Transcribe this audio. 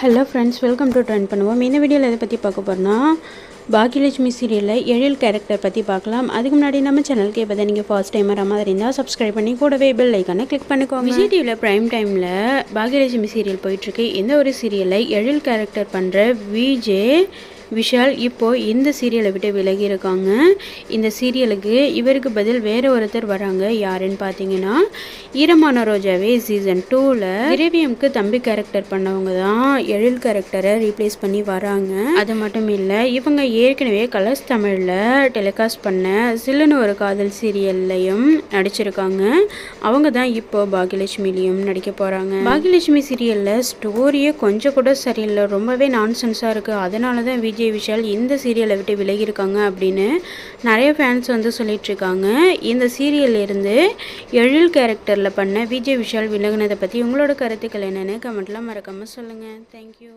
Hello friends welcome to trend பண்ணுவோம் இந்த வீடியோவில் எதை பற்றி பார்க்க போகிறோன்னா பாக்கியலட்சுமி சீரியலில் எழில் கேரக்டர் பற்றி பார்க்கலாம். அதுக்கு முன்னாடி நம்ம சேனலுக்கு இப்போ நீங்கள் ஃபர்ஸ்ட் டைம் வர மாதிரி இருந்தால் சப்ஸ்கிரைப் பண்ணி கூடவே பெல் ஐக்கானை கிளிக் பண்ணிக்கோங்க. விஜய் டிவியில் ப்ரைம் டைமில் பாக்கியலட்சுமி சீரியல் போயிட்டுருக்கு இந்த ஒரு சீரியலை எழில் கேரக்டர் பண்ணுற விஜே விஷால் இப்போ இந்த சீரியலை விட்டு விலகி இருக்காங்க இந்த சீரியலுக்கு இவருக்கு பதில் வேற ஒருத்தர் வராங்க. யாருன்னு பார்த்தீங்கன்னா ஈரமான ரோஜாவே சீசன் டூவில் திரவியம்க்கு தம்பி கேரக்டர் பண்ணவங்க தான் எழில் கேரக்டரை ரீப்ளேஸ் பண்ணி வராங்க. அது மட்டும் இல்லை இவங்க ஏற்கனவே கலர்ஸ் தமிழில் டெலிகாஸ்ட் பண்ண சில்லுன்னு ஒரு காதல் சீரியல்லையும் நடிச்சிருக்காங்க. அவங்க தான் இப்போ பாகியலட்சுமிலையும் நடிக்க போகிறாங்க பாகியலட்சுமி சீரியலில் ஸ்டோரியே கொஞ்சம் கூட சரியில்லை. ரொம்பவே நான்சென்ஸாக இருக்குது அதனால தான் விஜய் விஷால் இந்த சீரியலை விட்டு விலகியிருக்காங்க அப்படின்னு நிறைய ஃபேன்ஸ் வந்து சொல்லிட்டு இருக்காங்க இந்த சீரியல்ல இருந்து எழில் கேரக்டரில் பண்ண விஜய் விஷால் விலகினதை பற்றி உங்களோட கருத்துக்கள் என்னென்னு கமெண்ட்லாம் மறக்காமல் சொல்லுங்கள் தேங்க்யூ